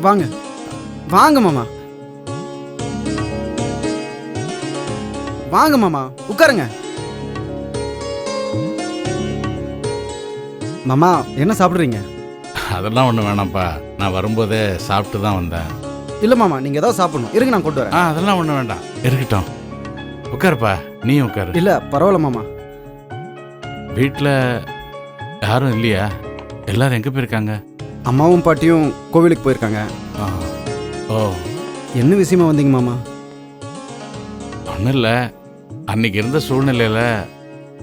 வாங்க. வாங்க மாமா. வாங்க மாமா. உட்காருங்க. மாமா என்ன சாப்பிடுறீங்க? அதெல்லாம் ஒன்றும் வேணாம்ப்பா. நான் வரும்போதே சாப்பிட்டு தான் வந்தேன். இல்ல மாமா. நீங்க ஏதாவது சாப்பிடணும். இருங்க நான் கொண்டு வரேன். ஆ அதெல்லாம் ஒன்றும் வேண்டாம். இருக்கட்டும். உட்காருப்பா. நீ உட்காரு. இல்ல பரவாயில்ல மாமா. வீட்டில் யாரும் இல்லையா? எல்லாரும் எங்கே போயிருக்காங்க? அம்மாவும் பாட்டியும் கோவிலுக்கு போயிருக்காங்க. ஆ. ஓ. என்ன விஷயமா வந்தீங்க மாமா? ஒன்றும் இல்லை. அன்னைக்கு இருந்த சூழ்நிலையில்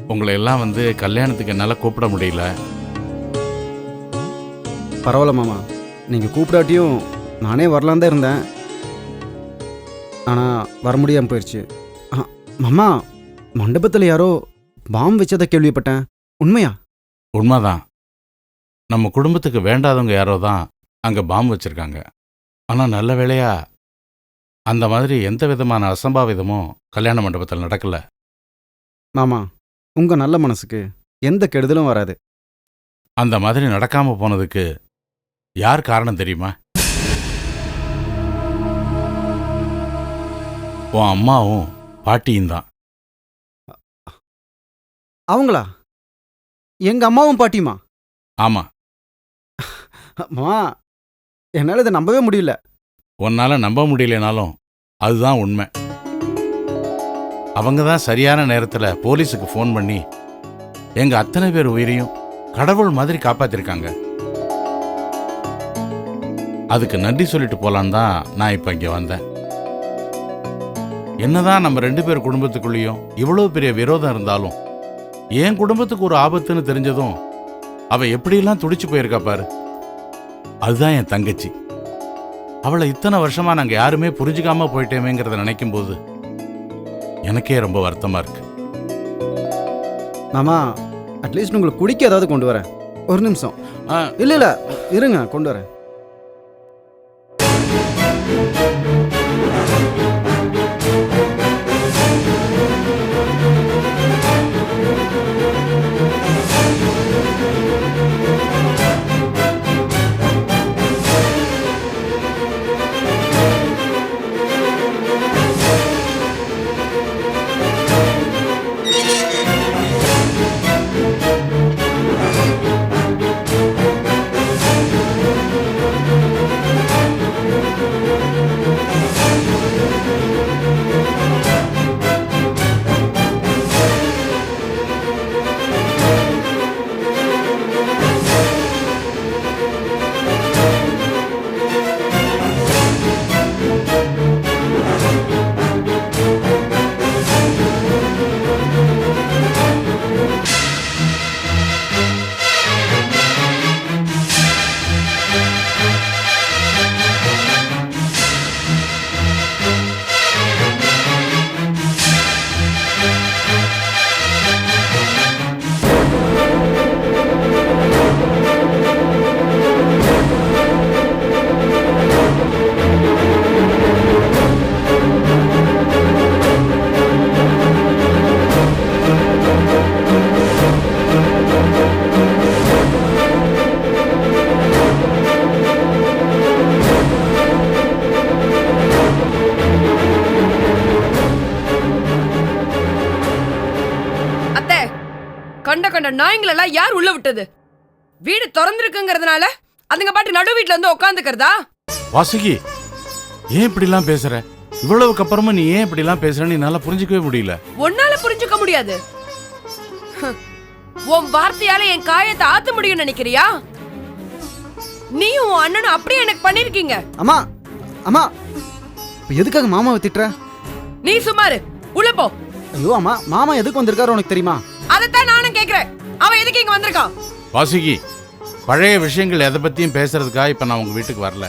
உங்களை எல்லாம் வந்து கல்யாணத்துக்கு என்னால் கூப்பிட முடியல. பரவாயில்ல மாமா. நீங்க கூப்பிடாட்டியும் நானே வரலான் தான் இருந்தேன். ஆனா வர முடியாம போயிடுச்சு ஆ, மாமா மண்டபத்தில் யாரோ பாம்பு வச்சதை கேள்விப்பட்டேன். உண்மையா? உண்மைதான். நம்ம குடும்பத்துக்கு வேண்டாதவங்க யாரோ தான் அங்கே பாம்பு வச்சுருக்காங்க. ஆனால் நல்ல வேளையா அந்த மாதிரி எந்த விதமான அசம்பாவிதமும் கல்யாண மண்டபத்தில் நடக்கல. மாமா உங்க நல்ல மனசுக்கு எந்த கெடுதலும் வராது. அந்த மாதிரி நடக்காம போனதுக்கு யார் காரணம் தெரியுமா? உன் அம்மாவும் பாட்டியும் தான். அவங்களா? எங்க அம்மாவும் பாட்டியுமா? ஆமா. மாமா என்னால் இதை நம்பவே முடியல. உன்னால் நம்ப முடியலனாலும் அதுதான் உண்மை. அவங்க தான் சரியான நேரத்தில் போலீஸுக்கு ஃபோன் பண்ணி எங்கள் அத்தனை பேர் உயிரையும் கடவுள் மாதிரி காப்பாற்றிருக்காங்க அதுக்கு நன்றி சொல்லிட்டு போலான்னு தான் நான் இப்போ இங்கே வந்தேன். என்னதான் நம்ம ரெண்டு பேர் குடும்பத்துக்குள்ளேயும் இவ்வளோ பெரிய விரோதம் இருந்தாலும் என் குடும்பத்துக்கு ஒரு ஆபத்துன்னு தெரிஞ்சதும் அவ எப்படியெல்லாம் துடிச்சு போயிருக்கா பாரு. அதுதான் என் தங்கச்சி. அவளை இத்தனை வருஷமா நாங்க யாருமே புரிஞ்சுக்காம போயிட்டேமேங்கிறத நினைக்கும் போது எனக்கே ரொம்ப வருத்தமா இருக்கு. மாமா அட்லீஸ்ட் உங்களுக்கு குடிக்க ஏதாவது கொண்டு வரேன். ஒரு நிமிஷம். இல்ல இல்ல இருங்க கொண்டு வரேன். கண்ட நாய்ங்களெல்லாம் யார் உள்ள விட்டது? வீடு திறந்திருக்குங்கிறதுனால அதுங்க பாட்டு நடு வீட்ல வந்து உட்காந்துக்கிறதா வாசுகி ஏன் இப்படிலாம் பேசுற? இவ்வளவுக்கு அப்புறமா நீ ஏன் இப்படிலாம் பேசுறன்னு என்னால புரிஞ்சுக்கவே முடியல. உன்னால புரிஞ்சுக்க முடியாது. உன் வார்த்தையால என் காயத்தை ஆத்த முடியும்னு நினைக்கிறியா? நீயும் உன் அண்ணனும் அப்படியே எனக்கு பண்ணிருக்கீங்க அம்மா அம்மா இப்போ எதுக்காக மாமாவை திட்டுற? நீ சுமாரு உள்ள போ. ஐயோ அம்மா மாமா எதுக்கு வந்திருக்காரு உனக்கு தெரியுமா? அதைத்தான் நானும் கேக்குறேன் அவன் எதுக்கு இங்க வந்திருக்கான்? வாசுகி பழைய விஷயங்கள் எதை பத்தியும் பேசுறதுக்காக இப்ப நான் உங்க வீட்டுக்கு வரல.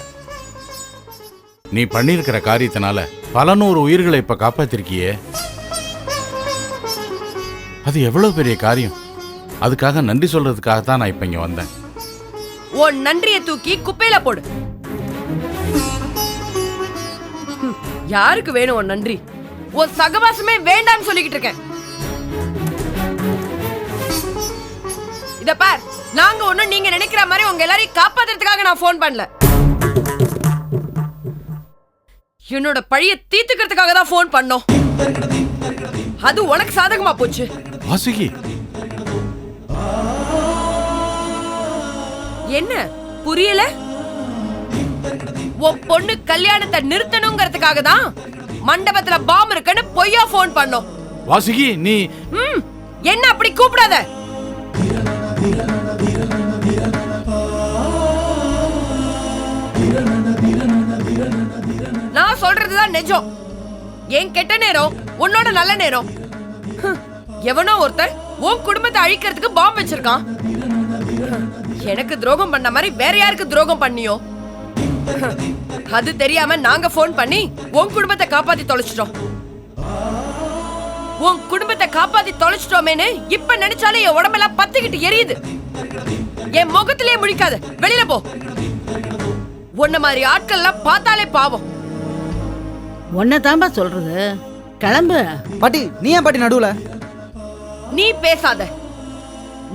நீ பண்ணியிருக்கிற காரியத்தினால பல நூறு உயிர்களை இப்ப காப்பாத்திருக்கியே. அது எவ்வளவு பெரிய காரியம்? அதுக்காக நன்றி சொல்றதுக்காக தான் நான் இப்ப இங்க வந்தேன். உன் நன்றியை தூக்கி குப்பையில போடு. யாருக்கு வேணும் உன் நன்றி? உன் சகவாசமே வேண்டாம்னு சொல்லிக்கிட்டு இருக்கேன். இத பார். நாங்க ஒண்ணும் நீங்க நினைக்கிற மாதிரி உங்க எல்லாரையும் காப்பாத்துறதுக்காக நான் ஃபோன் பண்ணல. என்னோட பழிய தீர்த்துக்கிறதுக்காக தான் ஃபோன் பண்ணோம். அது உனக்கு சாதகமா போச்சு. வாசுகி என்ன? புரியல? உன் பொண்ணு கல்யாணத்தை நிறுத்தணுங்கிறதுக்காக தான் மண்டபத்துல பாம் இருக்குன்னு பொய்யா ஃபோன் பண்ணோம். வாசுகி நீ என்ன அப்படி கூப்பிடாத? நான் சொல்றதுதான் நிஜம். என் கெட்ட நேரம் உன்னோட நல்ல நேரம். எவனோ ஒருத்தன் உன் குடும்பத்தை அழிக்கிறதுக்கு பாம்பு வச்சிருக்கான். எனக்கு துரோகம் பண்ண மாதிரி வேற யாருக்கு துரோகம் பண்ணியோ? அது தெரியாம நாங்க ஃபோன் பண்ணி உன் குடும்பத்தை காப்பாத்தி தொலைச்சிட்டோம். உன் குடும்பத்தை காப்பாத்தி தொலைச்சிட்டோமேன்னு இப்ப நினைச்சாலே என் உடம்பெல்லாம் பத்திக்கிட்டு எரியுது. என் முகத்திலே முழிக்காத. வெளியில போ. உன்ன மாதிரி ஆட்கள்லாம் பார்த்தாலே பாவம். தான்பா சொல்றது? கிளம்பு. பாட்டி நீ ஏன் பாட்டி நடுவுல? நீ பேசாத.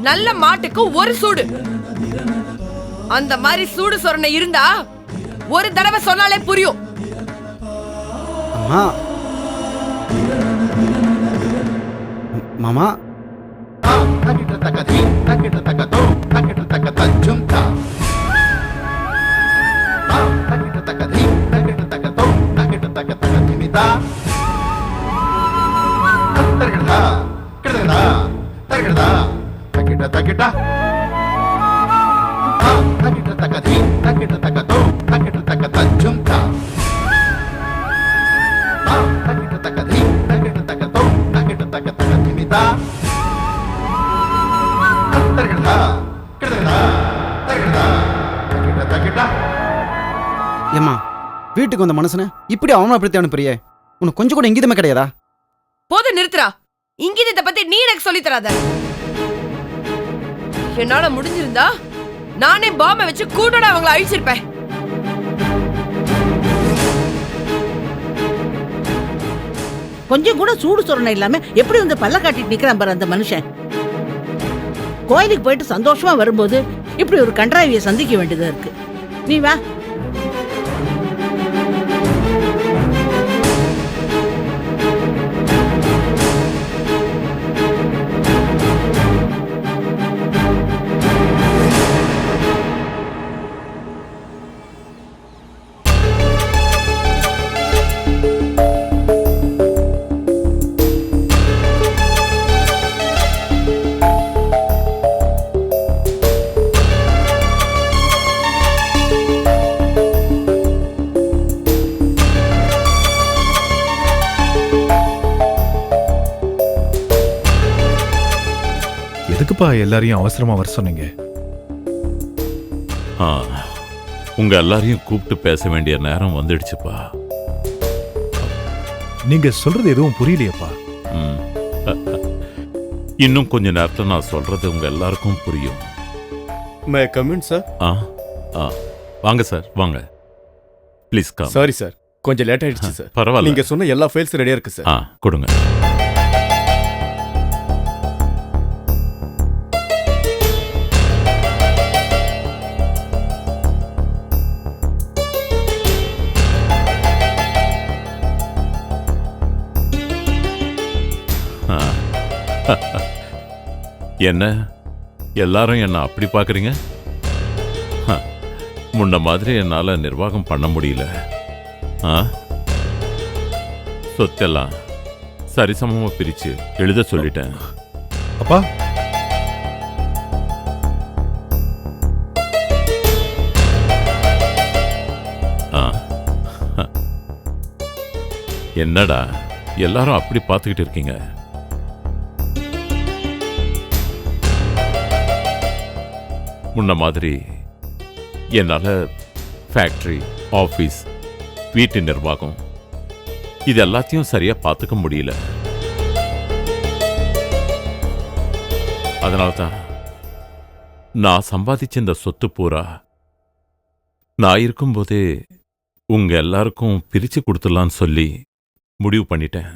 நல்ல மாட்டுக்கு ஒரு சூடு. அந்த மாதிரி சூடு சொரணை இருந்தா ஒரு தடவை சொன்னாலே புரியும். அம்மா ம், ஏம்மா வீட்டுக்கு வந்த மனுஷனை இப்படி அவமானப்படுத்தி அனுப்புறியே? உனக்கு கொஞ்சம் கூட இங்கிதமே கிடையாதா? போது நிறுத்துறா இங்கிதத்தை பத்தி நீ எனக்கு சொல்லி தராத. என்னால முடிஞ்சிருந்தா நானே பாம்பை வச்சு கூட்டோட அவங்கள அழிச்சிருப்பேன். கொஞ்சம் கூட சூடு சொரணை இல்லாம எப்படி வந்து பல்ல காட்டிட்டு நிக்கிறான் பாரு அந்த மனுஷன்? கோயிலுக்கு போயிட்டு சந்தோஷமா வரும்போது இப்படி ஒரு கன்றாவியை சந்திக்க வேண்டியதா இருக்கு. நீ வா. எதுக்குப்பா எல்லாரையும் அவசரமா வர சொன்னீங்க. ஆ உங்க எல்லாரையும் கூப்பிட்டு பேச வேண்டிய நேரம் வந்துடுச்சுப்பா. நீங்க சொல்றது எதுவும் புரியலையேப்பா. ம். இன்னும் கொஞ்ச நேரத்துல நான் சொல்றது உங்க எல்லாருக்கும் புரியும். மே கம்யூன் சார் ஆ ஆ. வாங்க சார் வாங்க. ப்ளீஸ் கம் சாரி சார் கொஞ்சம் லேட் ஆயிடுச்சு சார் பரவாயில்ல. நீங்க சொன்ன எல்லா ஃபைல்ஸ் ரெடியா இருக்கு சார் ஆ கொடுங்க. என்ன? எல்லாரும் என்ன அப்படி பார்க்குறீங்க? முன்ன மாதிரி என்னால் நிர்வாகம் பண்ண முடியல. ஆ? சொத்தெல்லாம் சரிசமமா பிரிச்சு எழுத சொல்லிட்டேன். அப்பா. என்னடா எல்லாரும் அப்படி பார்த்துக்கிட்டு இருக்கீங்க? முன்ன மாதிரி என்னால் ஃபேக்ட்ரி ஆஃபீஸ் வீட்டு நிர்வாகம் இது எல்லாத்தையும் சரியா பார்த்துக்க முடியல. அதனால தான் நான் சம்பாதிச்ச இந்த சொத்து பூரா நான் இருக்கும்போதே உங்க எல்லாருக்கும் பிரிச்சு கொடுத்துடலான்னு சொல்லி முடிவு பண்ணிட்டேன்.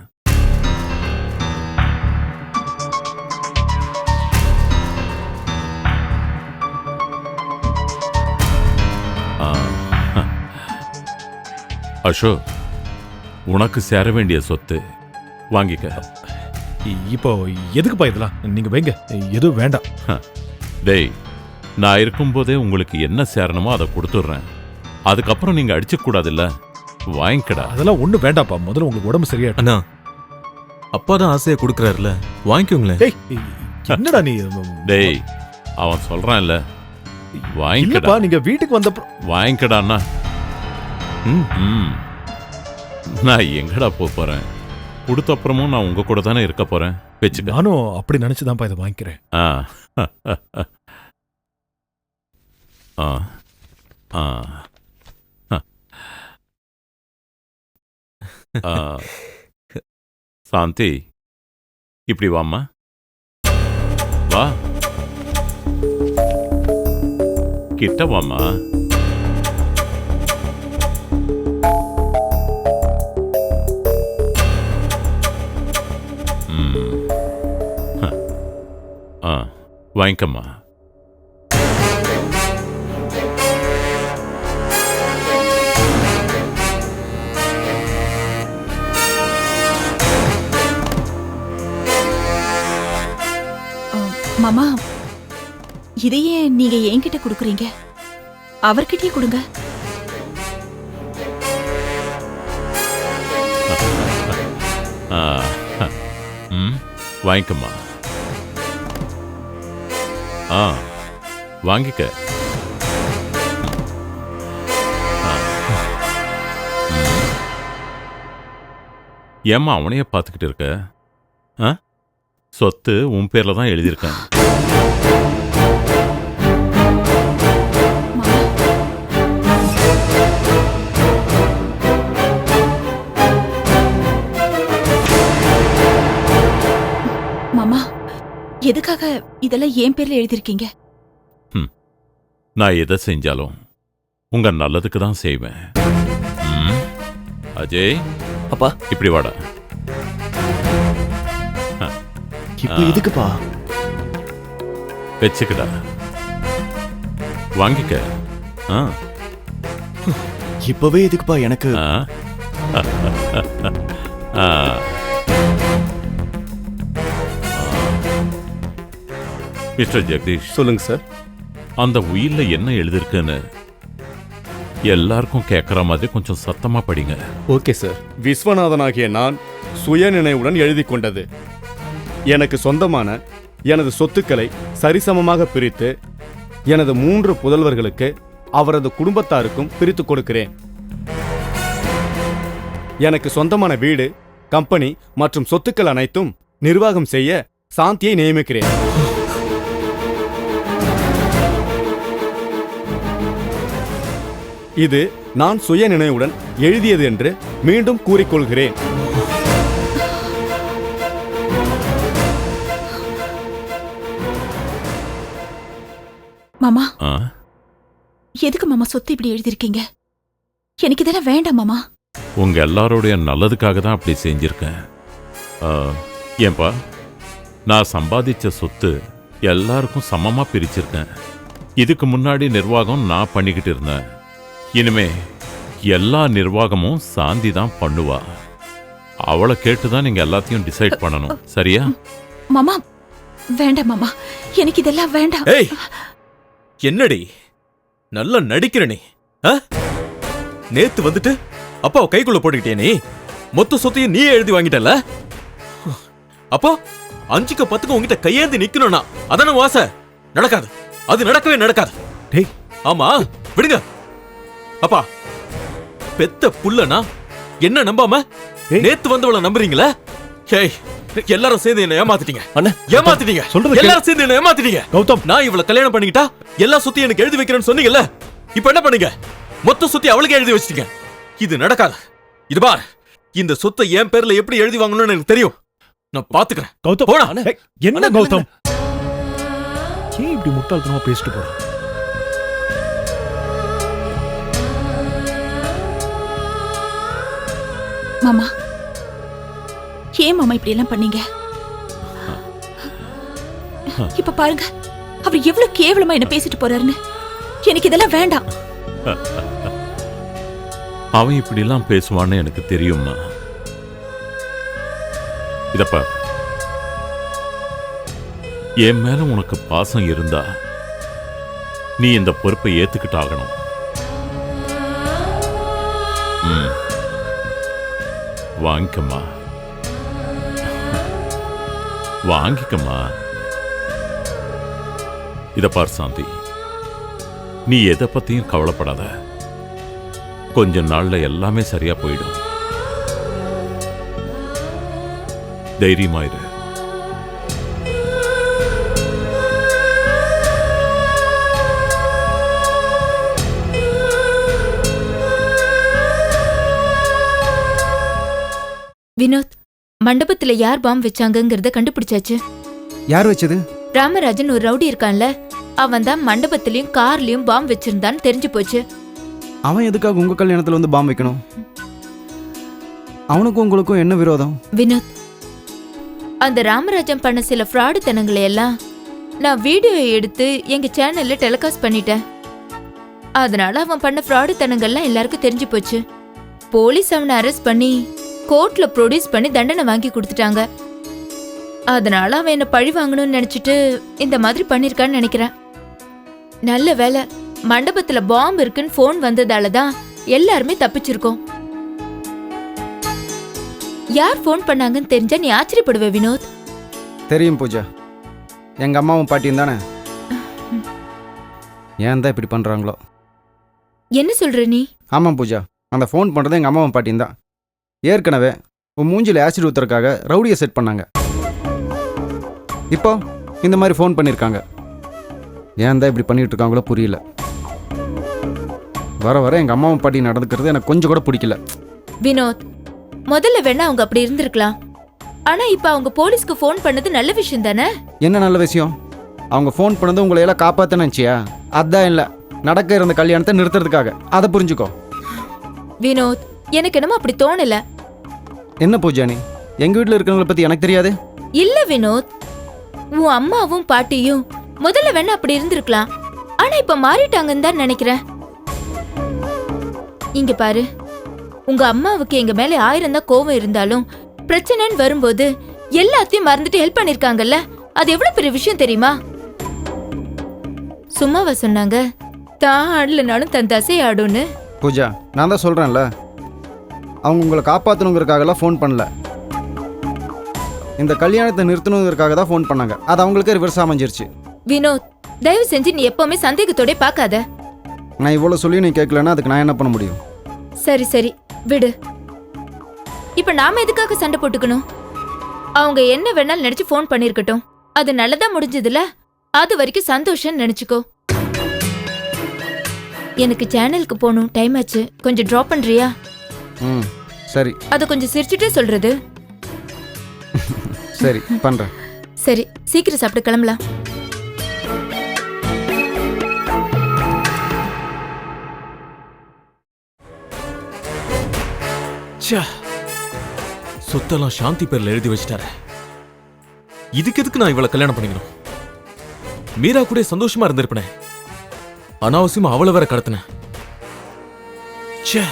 அசோக் உனக்கு சேர வேண்டிய சொத்து வாங்கிக்க. இப்போ எதுக்குப்பா இதெல்லாம்? நீங்க வைங்க. எதுவும் வேண்டாம். டேய் நான் இருக்கும்போதே உங்களுக்கு என்ன சேரணுமோ அதை கொடுத்துட்றேன். அதுக்கப்புறம் நீங்க அடிச்சுக்க கூடாதுல்ல? வாங்கிக்கடா. அதெல்லாம் ஒண்ணும் வேண்டாம்ப்பா. முதல்ல உங்களுக்கு உடம்பு சரியா அண்ணா அப்பா தான் ஆசையை கொடுக்குறாருல வாங்கிக்கோங்களேன். டேய் என்னடா நீ? டேய் அவன் சொல்றான்ல. வாங்கிக்கடா. நீங்க வீட்டுக்கு வந்தப்ப வாங்கிக்கடான்னா ம். ம் நான் எங்கடா போக போறேன்? கொடுத்த அப்புறமும் நான் உங்க கூட தானே இருக்க போறேன். வச்சுக்க நானும் அப்படி நினைச்சுதான்ப்பா இதை வாங்கிக்கிறேன். ஆ. ஆ. ஆ. ஆ. சாந்தி இப்படி வாம்மா. வா. கிட்ட வாம்மா. வாங்கிக்கம்மா. மாமா இதையே நீங்க என்கிட்ட கொடுக்குறீங்க. அவர்கிட்டயே கொடுங்க. வாங்கிக்கம்மா. ஆ வாங்கிக்க. ஏம்மா அவனையே பார்த்துக்கிட்டு இருக்க? ஆ? சொத்து உன் பேர்ல தான் எழுதியிருக்கேன். எதுக்காக இதெல்லாம் என் பேர்ல எழுதிருக்கீங்க நான் எதை செஞ்சாலும் உங்க நல்லதுக்கு தான் செய்வேன். ம். அஜய் அப்பா. இப்படி வாடா. இப்போ. எதுக்குப்பா? வச்சுக்கடா. வாங்கிக்க. ஆ. இப்பவே எதுக்குப்பா எனக்கு? ஆ. ஆ. மிஸ்டர் ஜெகதீஷ். சொல்லுங்க சார். அந்த உயில்ல என்ன எழுதிருக்குன்னு எல்லாருக்கும் கேட்குற மாதிரி கொஞ்சம் சத்தமா படிங்க. Okay sir. விஸ்வநாதனாகிய நான் சுயநினைவுடன் எழுதி கொண்டது. எனக்கு சொந்தமான எனது சொத்துக்களை சரிசமமாக பிரித்து எனது மூன்று புதல்வர்களுக்கு அவரது குடும்பத்தாருக்கும் பிரித்து கொடுக்கிறேன். எனக்கு சொந்தமான வீடு கம்பெனி மற்றும் சொத்துக்கள் அனைத்தும் நிர்வாகம் செய்ய சாந்தியை நியமிக்கிறேன். இது நான் சுய நினைவுடன் எழுதியது என்று மீண்டும் கூறிக்கொள்கிறேன். மாமா. ஆ? எதுக்கு மாமா சொத்து இப்படி எழுதிருக்கீங்க எனக்கு இதெல்லாம் வேண்டாம் மாமா. உங்க எல்லாருடைய நல்லதுக்காக தான் அப்படி செஞ்சிருக்கேன். ஆ, ஏன்பா? நான் சம்பாதிச்ச சொத்து எல்லாருக்கும் சமமா பிரிச்சிருக்கேன். இதுக்கு முன்னாடி நிர்வாகம் நான் பண்ணிக்கிட்டு இருந்தேன். இனிமே எல்லா நிர்வாகமும் சாந்தி தான் பண்ணுவா. அவளை கேட்டு தான் நீங்க எல்லாத்தையும் டிசைட் பண்ணணும். சரியா? மாமா வேண்டாம் மாமா. எனக்கு இதெல்லாம் வேண்டாம். ஏய் என்னடி? நல்லா நடிக்கிற நீ. ஆ? நேத்து வந்துட்டு அப்பாவை கைக்குள்ள போட்டுக்கிட்டே நீ. மொத்த சொத்தையும் நீயே எழுதி வாங்கிட்டல அப்போ அஞ்சுக்கு பத்துக்கு உங்ககிட்ட கையேந்தி நிக்கணும்னா அதான வாச? நடக்காது. அது நடக்கவே நடக்காது. டேய். ஆமா விடுங்க. அப்பா பெத்த புள்ளனா? என்ன நம்பாம. நேத்து வந்தவள நம்புறீங்களா? ஏய் எல்லாரும் சேர்ந்து என்ன ஏமாத்திட்டீங்க. அண்ணா ஏமாத்திட்டீங்க. சொல்றத. எல்லாரும் சேர்ந்து என்ன ஏமாத்திட்டீங்க. கௌதம். நான் இவள கல்யாணம் பண்ணிக்கிட்டா எல்லா சொத்தையும் எனக்கு எழுதி வைக்கிறேன்னு சொன்னீங்கல்ல? இப்போ என்ன பண்ணீங்க? மொத்த சொத்தை அவளுக்கு எழுதி வச்சிட்டீங்க. இது நடக்காது. இது பார் இந்த சொத்தை என் பேர்ல எப்படி எழுதி வாங்கணும்னு எனக்கு தெரியும். நான் பாத்துக்கிறேன். கௌதம் போடா. என்ன கௌதம்? ஏன் இப்படி முட்டாள்தனமா பேசிட்டு போற? மாமா. ஏன் மாமா இப்படி எல்லாம் பண்ணீங்க? இப்ப பாருங்க அவர் எவ்வளவு கேவலமா என்ன பேசிட்டு போறாருன்னு. எனக்கு இதெல்லாம் வேண்டாம். அவன் இப்படி எல்லாம் பேசுவான்னு எனக்கு தெரியும்மா இதப்பா என் மேல உனக்கு பாசம் இருந்தா நீ இந்த பொறுப்பை ஏத்துக்கிட்டாகணும். வாங்கிக்கம்மா. வாங்கிக்கம்மா. இதை பார் சாந்தி. நீ எதை பத்தியும் கவலைப்படாத. கொஞ்ச நாள்ல எல்லாமே சரியா போயிடும். தைரியமாயிரு வினோத் மண்டபத்துல யார் பாம் வச்சாங்கங்கறத கண்டுபிடிச்சாச்சு. யார் வச்சது? ராமராஜன் ஒரு ரவுடி இருக்கான்ல அவன் தான் மண்டபத்திலயும் கார்லயும் பாம் வச்சிருந்தான்னு தெரிஞ்சு போச்சு. அவன் எதுக்காக உங்கள் கல்யாணத்தில் வந்து பாம் வைக்கணும்? அவனுக்கும் உங்களுக்கும் என்ன விரோதம்? வினோத் அந்த ராமராஜன் பண்ண சில ஃப்ராடு தனங்களை எல்லாம் நான் வீடியோ எடுத்து எங்க சேனல்ல டெலிகாஸ்ட் பண்ணிட்டேன். அதனால அவன் பண்ண ஃப்ராடு தனங்கள்லாம் எல்லாருக்கும் தெரிஞ்சு போச்சு. போலீஸ் அவனை அரெஸ்ட் பண்ணி கோர்ட்ல ப்ரொடியூஸ் பண்ணி தண்டனை வாங்கி கொடுத்துட்டாங்க. அதனால அவன் என்ன பழி வாங்கணும்னு நினைச்சிட்டு இந்த மாதிரி பண்ணிருக்கான்னு நினைக்கிறேன். நல்ல வேலை மண்டபத்துல பாம்பு இருக்குன்னு ஃபோன் வந்ததால தான் எல்லாருமே தப்பிச்சிருக்கோம். யார் ஃபோன் பண்ணாங்கன்னு தெரிஞ்சா நீ ஆச்சரியப்படுவ வினோத். தெரியும் பூஜா. எங்கள் அம்மாவும் பாட்டியும் தானே? ஏன் தான் இப்படி பண்ணுறாங்களோ என்ன சொல்ற நீ? ஆமாம் பூஜா. அந்த ஃபோன் பண்ணுறது எங்கள் அம்மாவும் பாட்டியும் தான். ஏற்கனவே உன் மூஞ்சில் ஆசிட் ஊத்துறதுக்காக ரவுடியை செட் பண்ணாங்க. இப்போ இந்த மாதிரி ஃபோன் பண்ணியிருக்காங்க ஏன் தான் இப்படி பண்ணிட்டு இருக்காங்களோ புரியல. வர வர எங்கள் அம்மாவும் பாட்டி நடந்துக்கிறது எனக்கு கொஞ்சம் கூட பிடிக்கல. வினோத் முதல்ல வேணா அவங்க அப்படி இருந்திருக்கலாம். ஆனா இப்ப அவங்க போலீஸ்க்கு ஃபோன் பண்ணது நல்ல விஷயம் தானே? என்ன நல்ல விஷயம்? அவங்க ஃபோன் பண்ணது உங்களை எல்லாம் நினச்சியா? அதான் இல்லை. நடக்க இருந்த கல்யாணத்தை நிறுத்துறதுக்காக. அதை புரிஞ்சுக்கோ. வினோத் எனக்கு என்னமோ அப்படி தோணல. என்ன பூஜா நீ எங்கள் வீட்டில் இருக்கிறவங்கள பற்றி எனக்கு தெரியாது? இல்ல வினோத். உன் அம்மாவும் பாட்டியும் முதல்ல வேணா அப்படி இருந்திருக்கலாம். ஆனா இப்ப மாறிட்டாங்கன்னு தான் நினைக்கிறேன். இங்க பாரு. உங்க அம்மாவுக்கு எங்க மேல ஆயிரம் தான் கோவம் இருந்தாலும் பிரச்சனைன்னு வரும்போது எல்லாத்தையும் மறந்துட்டு ஹெல்ப் பண்ணிருக்காங்கல்ல? அது எவ்வளவு பெரிய விஷயம் தெரியுமா? சும்மாவா சொன்னாங்க? தான் ஆடலனாலும் தன் தசை ஆடும்னு. பூஜா நான் தான் சொல்கிறேன்ல அவங்க உங்களை காப்பாற்றணுங்கிறதுக்காகலாம் ஃபோன் பண்ணல. இந்த கல்யாணத்தை நிறுத்தணுங்கிறதுக்காக தான் ஃபோன் பண்ணாங்க. அது அவங்களுக்கே ரிவர்ஸ் அமைஞ்சிருச்சு. வினோத் தயவு செஞ்சு நீ எப்பவுமே சந்தேகத்தோட பார்க்காத. நான் இவ்வளோ சொல்லி நீ கேட்கலன்னா அதுக்கு நான் என்ன பண்ண முடியும்? சரி சரி விடு. இப்ப நாம எதுக்காக சண்டை போட்டுக்கணும்? அவங்க என்ன வேணாலும் நினைச்சு ஃபோன் பண்ணிருக்கட்டும். அது நல்லதா முடிஞ்சதுல அது வரைக்கும் சந்தோஷம் நினைச்சுக்கோ. எனக்கு சேனலுக்கு போகணும் டைம் ஆச்சு. கொஞ்சம் ட்ராப் பண்றியா? ம். சரி. அதை கொஞ்சம் சிரிச்சுட்டே சொல்றது. சரி பண்ணுறேன் சரி சீக்கிரம் சாப்பிட்டு கிளம்பலாம். ச்சே. சொத்தெல்லாம் சாந்தி பேர்ல எழுதி வச்சிட்டாரு. இதுக்கு எதுக்கு நான் இவளை கல்யாணம் பண்ணிக்கணும்? மீரா கூட சந்தோஷமா இருந்திருப்பனே. அனாவசியமா அவளை வேற கடத்தினேன். ச்சே.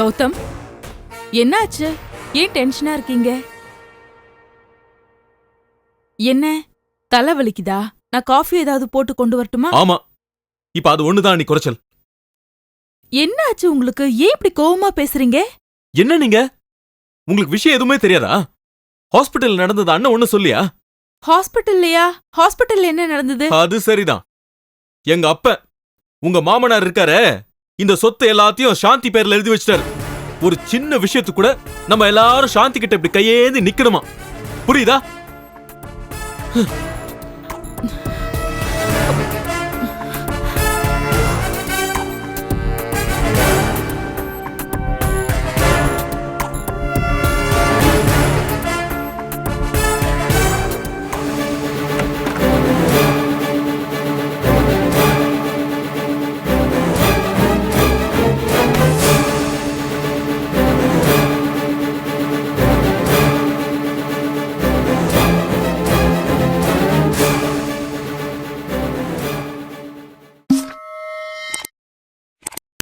கௌதம் என்னாச்சு? ஏன் டென்ஷனா இருக்கீங்க? என்ன? தலை வலிக்குதா? நான் காஃபி ஏதாவது போட்டு கொண்டு வரட்டுமா? ஆமா. இப்ப அது ஒண்ணுதான் நீ குறைச்சல். என்னாச்சு உங்களுக்கு? ஏன் இப்படி கோவமா பேசுறீங்க? என்ன நீங்க? உங்களுக்கு விஷயம் எதுவுமே தெரியாதா? ஹாஸ்பிட்டல் நடந்தது அண்ணன் ஒண்ணு சொல்லியா? ஹாஸ்பிட்டல்லையா ஹாஸ்பிட்டல்ல என்ன நடந்தது? அது சரிதான். எங்க அப்ப உங்க மாமனார் இருக்காரே இந்த சொத்து எல்லாத்தையும் சாந்தி பேர்ல எழுதி வச்சிட்டாரு. ஒரு சின்ன விஷயத்து கூட நம்ம எல்லாரும் சாந்தி கிட்ட இப்படி கையேந்து நிக்கணுமா? புரியுதா?